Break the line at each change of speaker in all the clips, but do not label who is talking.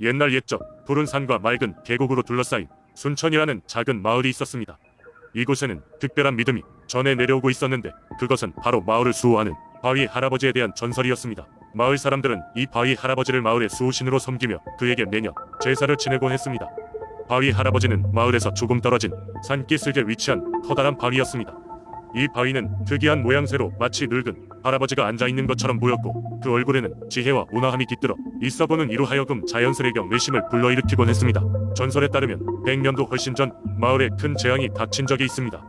옛날 옛적 푸른 산과 맑은 계곡으로 둘러싸인 순천이라는 작은 마을이 있었습니다. 이곳에는 특별한 믿음이 전해 내려오고 있었는데 그것은 바로 마을을 수호하는 바위 할아버지에 대한 전설이었습니다. 마을 사람들은 이 바위 할아버지를 마을의 수호신으로 섬기며 그에게 매년 제사를 지내곤 했습니다. 바위 할아버지는 마을에서 조금 떨어진 산기슭에 위치한 커다란 바위였습니다. 이 바위는 특이한 모양새로 마치 늙은 할아버지가 앉아 있는 것처럼 보였고 그 얼굴에는 지혜와 온화함이 깃들어 있어보는 이로 하여금 자연스레경 의심을 불러일으키곤 했습니다. 전설에 따르면 100년도 훨씬 전 마을에 큰 재앙이 닥친 적이 있습니다.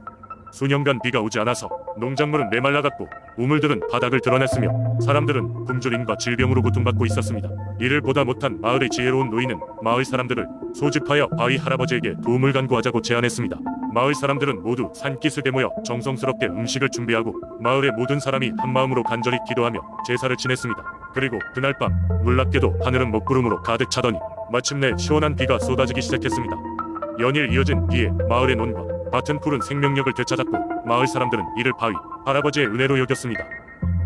수년간 비가 오지 않아서 농작물은 메말라갔고 우물들은 바닥을 드러냈으며 사람들은 굶주림과 질병으로 고통받고 있었습니다. 이를 보다 못한 마을의 지혜로운 노인은 마을 사람들을 소집하여 바위 할아버지에게 도움을 간구하자고 제안했습니다. 마을 사람들은 모두 산기슭에 모여 정성스럽게 음식을 준비하고 마을의 모든 사람이 한마음으로 간절히 기도하며 제사를 지냈습니다. 그리고 그날 밤 놀랍게도 하늘은 먹구름으로 가득 차더니 마침내 시원한 비가 쏟아지기 시작했습니다. 연일 이어진 비에 마을의 논과 밭은 푸른 생명력을 되찾았고 마을 사람들은 이를 바위 할아버지의 은혜로 여겼습니다.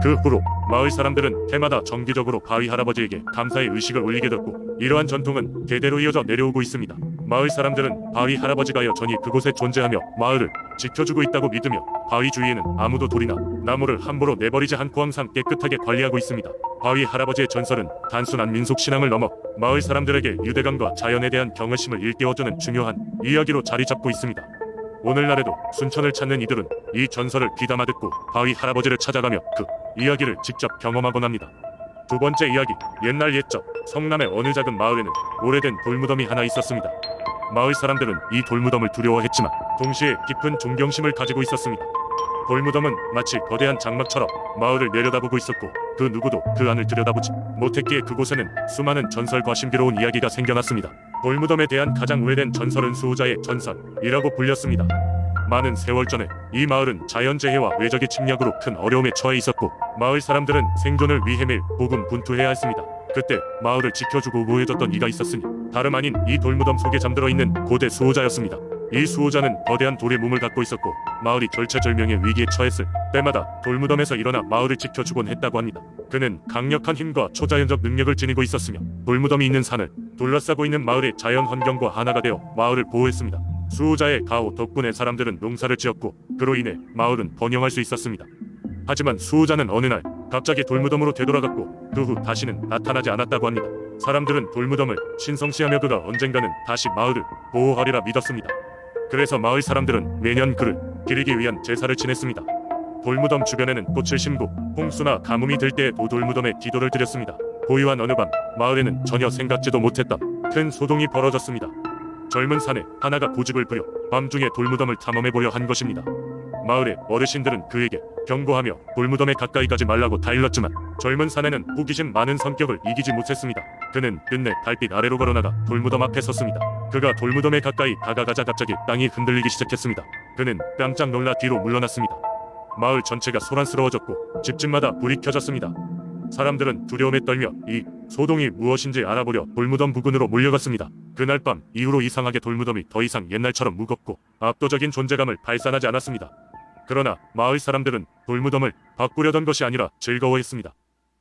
그 후로 마을 사람들은 해마다 정기적으로 바위 할아버지에게 감사의 의식을 올리게 됐고 이러한 전통은 대대로 이어져 내려오고 있습니다. 마을 사람들은 바위 할아버지가 여전히 그곳에 존재하며 마을을 지켜주고 있다고 믿으며 바위 주위에는 아무도 돌이나 나무를 함부로 내버리지 않고 항상 깨끗하게 관리하고 있습니다. 바위 할아버지의 전설은 단순한 민속 신앙을 넘어 마을 사람들에게 유대감과 자연에 대한 경외심을 일깨워주는 중요한 이야기로 자리 잡고 있습니다. 오늘날에도 순천을 찾는 이들은 이 전설을 귀담아 듣고 바위 할아버지를 찾아가며 그 이야기를 직접 경험하곤 합니다. 두 번째 이야기, 옛날 옛적 성남의 어느 작은 마을에는 오래된 돌무덤이 하나 있었습니다. 마을 사람들은 이 돌무덤을 두려워했지만 동시에 깊은 존경심을 가지고 있었습니다. 돌무덤은 마치 거대한 장막처럼 마을을 내려다보고 있었고 그 누구도 그 안을 들여다보지 못했기에 그곳에는 수많은 전설과 신비로운 이야기가 생겨났습니다. 돌무덤에 대한 가장 오래된 전설은 수호자의 전설이라고 불렸습니다. 많은 세월 전에 이 마을은 자연재해와 외적의 침략으로 큰 어려움에 처해 있었고 마을 사람들은 생존을 위해 매일 고군분투해야 했습니다. 그때 마을을 지켜주고 보호해줬던 이가 있었으니 다름 아닌 이 돌무덤 속에 잠들어 있는 고대 수호자였습니다. 이 수호자는 거대한 돌의 몸을 갖고 있었고 마을이 절체절명의 위기에 처했을 때마다 돌무덤에서 일어나 마을을 지켜주곤 했다고 합니다. 그는 강력한 힘과 초자연적 능력을 지니고 있었으며 돌무덤이 있는 산을 둘러싸고 있는 마을의 자연 환경과 하나가 되어 마을을 보호했습니다. 수호자의 가호 덕분에 사람들은 농사를 지었고 그로 인해 마을은 번영할 수 있었습니다. 하지만 수호자는 어느 날 갑자기 돌무덤으로 되돌아갔고 그 후 다시는 나타나지 않았다고 합니다. 사람들은 돌무덤을 신성시하며 그가 언젠가는 다시 마을을 보호하리라 믿었습니다. 그래서 마을 사람들은 매년 그를 기리기 위한 제사를 지냈습니다. 돌무덤 주변에는 꽃을 심고 홍수나 가뭄이 들 때에도 돌무덤에 기도를 드렸습니다. 고요한 어느 밤 마을에는 전혀 생각지도 못했던 큰 소동이 벌어졌습니다. 젊은 사내 하나가 고집을 부려 밤중에 돌무덤을 탐험해 보려 한 것입니다. 마을의 어르신들은 그에게 경고하며 돌무덤에 가까이 가지 말라고 다일렀지만 젊은 사내는 호기심 많은 성격을 이기지 못했습니다. 그는 끝내 달빛 아래로 걸어나가 돌무덤 앞에 섰습니다. 그가 돌무덤에 가까이 다가가자 갑자기 땅이 흔들리기 시작했습니다. 그는 깜짝 놀라 뒤로 물러났습니다. 마을 전체가 소란스러워졌고 집집마다 불이 켜졌습니다. 사람들은 두려움에 떨며 이 소동이 무엇인지 알아보려 돌무덤 부근으로 몰려갔습니다. 그날 밤 이후로 이상하게 돌무덤이 더 이상 옛날처럼 무겁고 압도적인 존재감을 발산하지 않았습니다. 그러나 마을 사람들은 돌무덤을 바꾸려던 것이 아니라 즐거워했습니다.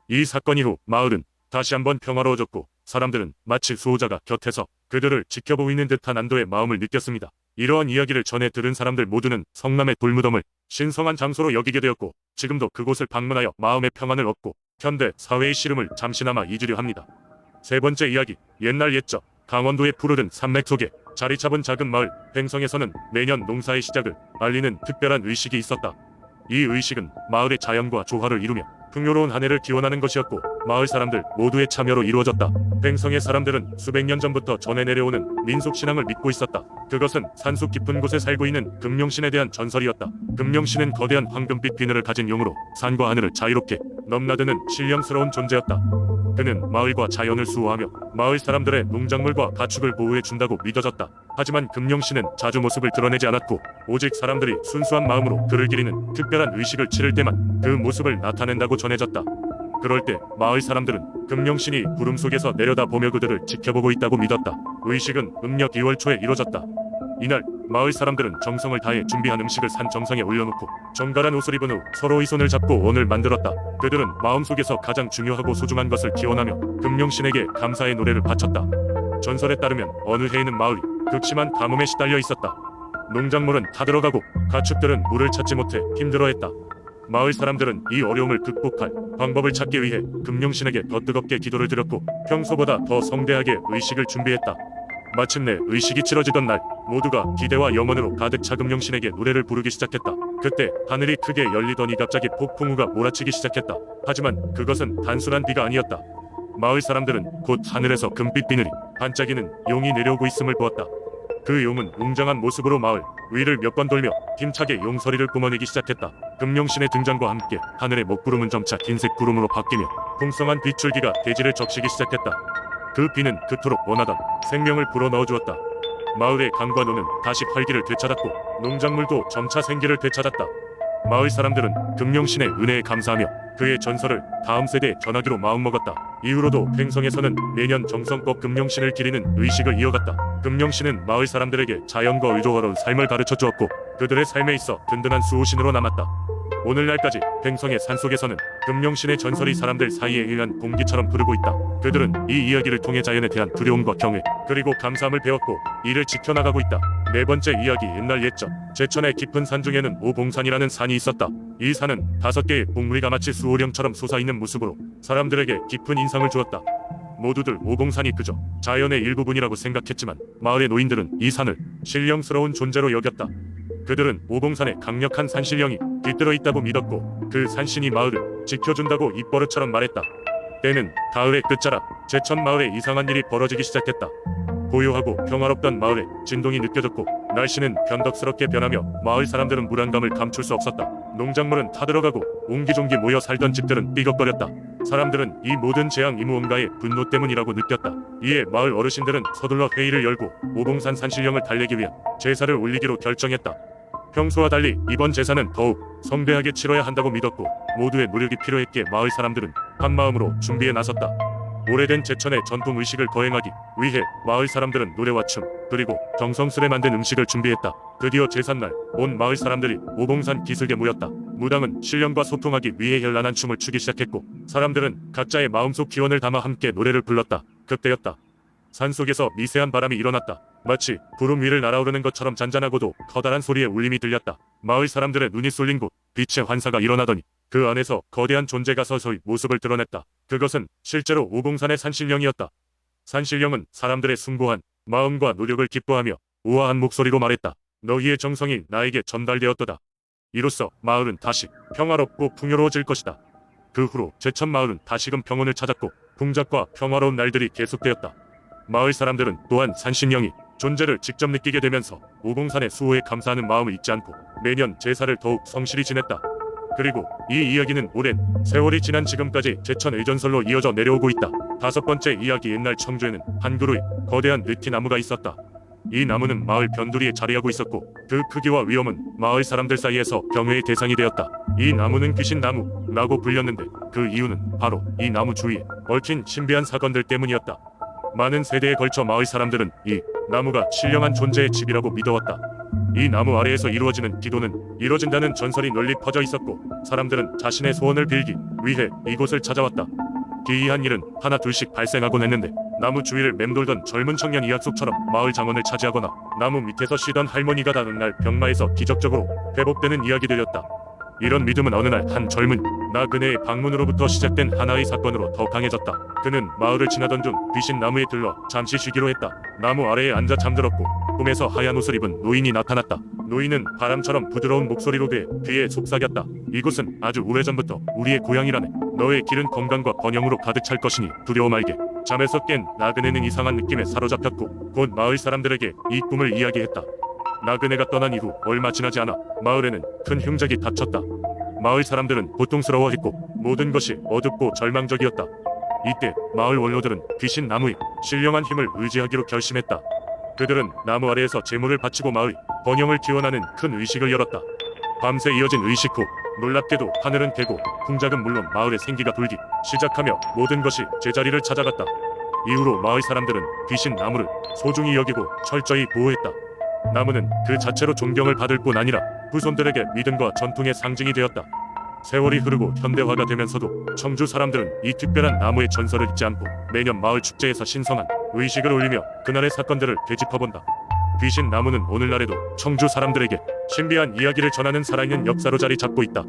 이 사건 이후 마을은 다시 한번 평화로워졌고 사람들은 마치 수호자가 곁에서 그들을 지켜보고 있는 듯한 안도의 마음을 느꼈습니다. 이러한 이야기를 전해 들은 사람들 모두는 성남의 돌무덤을 신성한 장소로 여기게 되었고 지금도 그곳을 방문하여 마음의 평안을 얻고 현대 사회의 시름을 잠시나마 잊으려 합니다. 세 번째 이야기 옛날 옛적 강원도의 푸르른 산맥 속에 자리 잡은 작은 마을 횡성에서는 매년 농사의 시작을 알리는 특별한 의식이 있었다. 이 의식은 마을의 자연과 조화를 이루며 풍요로운 한 해를 기원하는 것이었고 마을 사람들 모두의 참여로 이루어졌다. 횡성의 사람들은 수백 년 전부터 전해 내려오는 민속 신앙을 믿고 있었다. 그것은 산속 깊은 곳에 살고 있는 금룡신에 대한 전설이었다. 금룡신은 거대한 황금빛 비늘을 가진 용으로 산과 하늘을 자유롭게 넘나드는 신령스러운 존재였다. 그는 마을과 자연을 수호하며 마을 사람들의 농작물과 가축을 보호해 준다고 믿어졌다. 하지만 금룡신은 자주 모습을 드러내지 않았고 오직 사람들이 순수한 마음으로 그를 기리는 특별한 의식을 치를 때만 그 모습을 나타낸다고 전해졌다. 그럴 때 마을 사람들은 금룡신이 구름 속에서 내려다 보며 그들을 지켜보고 있다고 믿었다. 의식은 음력 2월 초에 이뤄졌다. 이날 마을 사람들은 정성을 다해 준비한 음식을 산 정상에 올려놓고 정갈한 옷을 입은 후 서로의 손을 잡고 원을 만들었다. 그들은 마음속에서 가장 중요하고 소중한 것을 기원하며 금룡신에게 감사의 노래를 바쳤다. 전설에 따르면 어느 해에는 마을이 극심한 가뭄에 시달려 있었다. 농작물은 다 들어가고 가축들은 물을 찾지 못해 힘들어했다. 마을 사람들은 이 어려움을 극복할 방법을 찾기 위해 금룡신에게 더 뜨겁게 기도를 드렸고 평소보다 더 성대하게 의식을 준비했다. 마침내 의식이 치러지던 날 모두가 기대와 영원으로 가득 차 금룡신에게 노래를 부르기 시작했다. 그때 하늘이 크게 열리더니 갑자기 폭풍우가 몰아치기 시작했다. 하지만 그것은 단순한 비가 아니었다. 마을 사람들은 곧 하늘에서 금빛 비늘이 반짝이는 용이 내려오고 있음을 보았다. 그 용은 웅장한 모습으로 마을 위를 몇 번 돌며 힘차게 용서리를 뿜어내기 시작했다. 금룡신의 등장과 함께 하늘의 먹구름은 점차 흰색 구름으로 바뀌며 풍성한 빛줄기가 대지를 적시기 시작했다. 그 비는 그토록 원하던 생명을 불어넣어 주었다. 마을의 강과 노는 다시 활기를 되찾았고 농작물도 점차 생기를 되찾았다. 마을 사람들은 금룡신의 은혜에 감사하며 그의 전설을 다음 세대에 전하기로 마음먹었다. 이후로도 횡성에서는 매년 정성껏 금룡신을 기리는 의식을 이어갔다. 금룡신은 마을 사람들에게 자연과 의로워로운 삶을 가르쳐 주었고 그들의 삶에 있어 든든한 수호신으로 남았다. 오늘날까지 횡성의 산속에서는 금룡신의 전설이 사람들 사이에 일한 공기처럼 흐르고 있다. 그들은 이 이야기를 통해 자연에 대한 두려움과 경외 그리고 감사함을 배웠고 이를 지켜나가고 있다. 네 번째 이야기 옛날 옛적 제천의 깊은 산 중에는 오봉산이라는 산이 있었다. 이 산은 다섯 개의 봉우리가 마치 수호령처럼 솟아있는 모습으로 사람들에게 깊은 인상을 주었다. 모두들 오봉산이 그저 자연의 일부분이라고 생각했지만 마을의 노인들은 이 산을 신령스러운 존재로 여겼다. 그들은 오봉산에 강력한 산신령이 깃들어 있다고 믿었고 그 산신이 마을을 지켜준다고 입버릇처럼 말했다. 때는 가을의 끝자락 제천 마을에 이상한 일이 벌어지기 시작했다. 고요하고 평화롭던 마을에 진동이 느껴졌고 날씨는 변덕스럽게 변하며 마을 사람들은 불안감을 감출 수 없었다. 농작물은 타들어가고 옹기종기 모여 살던 집들은 삐걱거렸다. 사람들은 이 모든 재앙이 무언가의 분노 때문이라고 느꼈다. 이에 마을 어르신들은 서둘러 회의를 열고 오봉산 산신령을 달래기 위한 제사를 올리기로 결정했다. 평소와 달리 이번 제사는 더욱 성대하게 치러야 한다고 믿었고 모두의 노력이 필요했기에 마을 사람들은 한 마음으로 준비에 나섰다. 오래된 제천의 전통 의식을 거행하기 위해 마을 사람들은 노래와 춤 그리고 정성스레 만든 음식을 준비했다. 드디어 제삿날 온 마을 사람들이 오봉산 기슭에 모였다. 무당은 신령과 소통하기 위해 현란한 춤을 추기 시작했고 사람들은 각자의 마음속 기원을 담아 함께 노래를 불렀다. 그때였다. 산속에서 미세한 바람이 일어났다. 마치 구름 위를 날아오르는 것처럼 잔잔하고도 커다란 소리의 울림이 들렸다. 마을 사람들의 눈이 쏠린 곳 빛의 환사가 일어나더니 그 안에서 거대한 존재가 서서히 모습을 드러냈다. 그것은 실제로 오봉산의 산신령이었다. 산신령은 사람들의 숭고한 마음과 노력을 기뻐하며 우아한 목소리로 말했다. 너희의 정성이 나에게 전달되었도다. 이로써 마을은 다시 평화롭고 풍요로워질 것이다. 그 후로 제천 마을은 다시금 평온을 찾았고 풍작과 평화로운 날들이 계속되었다. 마을 사람들은 또한 산신령이 존재를 직접 느끼게 되면서 오봉산의 수호에 감사하는 마음을 잊지 않고 매년 제사를 더욱 성실히 지냈다. 그리고 이 이야기는 오랜 세월이 지난 지금까지 제천 의전설로 이어져 내려오고 있다. 다섯 번째 이야기 옛날 청주에는 한 그루의 거대한 느티나무가 있었다. 이 나무는 마을 변두리에 자리하고 있었고 그 크기와 위험은 마을 사람들 사이에서 경외의 대상이 되었다. 이 나무는 귀신 나무라고 불렸는데 그 이유는 바로 이 나무 주위에 얽힌 신비한 사건들 때문이었다. 많은 세대에 걸쳐 마을 사람들은 이 나무가 신령한 존재의 집이라고 믿어왔다. 이 나무 아래에서 이루어지는 기도는 이루어진다는 전설이 널리 퍼져 있었고 사람들은 자신의 소원을 빌기 위해 이곳을 찾아왔다. 기이한 일은 하나 둘씩 발생하곤 했는데 나무 주위를 맴돌던 젊은 청년이 약속처럼 마을 장원을 차지하거나 나무 밑에서 쉬던 할머니가 다른 날 병마에서 기적적으로 회복되는 이야기들이었다. 이런 믿음은 어느 날 한 젊은 나 그네의 방문으로부터 시작된 하나의 사건으로 더 강해졌다. 그는 마을을 지나던 중 귀신 나무에 들러 잠시 쉬기로 했다. 나무 아래에 앉아 잠들었고 꿈에서 하얀 옷을 입은 노인이 나타났다. 노인은 바람처럼 부드러운 목소리로 그의 귀에 속삭였다. 이곳은 아주 오래전부터 우리의 고향이라네. 너의 길은 건강과 번영으로 가득 찰 것이니 두려워 말게. 잠에서 깬 나그네는 이상한 느낌에 사로잡혔고 곧 마을 사람들에게 이 꿈을 이야기했다. 나그네가 떠난 이후 얼마 지나지 않아 마을에는 큰 흉작이 닥쳤다. 마을 사람들은 고통스러워했고 모든 것이 어둡고 절망적이었다. 이때 마을 원로들은 귀신 나무의 신령한 힘을 의지하기로 결심했다. 그들은 나무 아래에서 제물을 바치고 마을 번영을 기원하는 큰 의식을 열었다. 밤새 이어진 의식 후 놀랍게도 하늘은 개고 풍작은 물론 마을에 생기가 돌기 시작하며 모든 것이 제자리를 찾아갔다. 이후로 마을 사람들은 귀신 나무를 소중히 여기고 철저히 보호했다. 나무는 그 자체로 존경을 받을 뿐 아니라 후손들에게 믿음과 전통의 상징이 되었다. 세월이 흐르고 현대화가 되면서도 청주 사람들은 이 특별한 나무의 전설을 잊지 않고 매년 마을 축제에서 신성한 의식을 올리며 그날의 사건들을 되짚어본다. 귀신 나무는 오늘날에도 청주 사람들에게 신비한 이야기를 전하는 살아있는 역사로 자리 잡고 있다.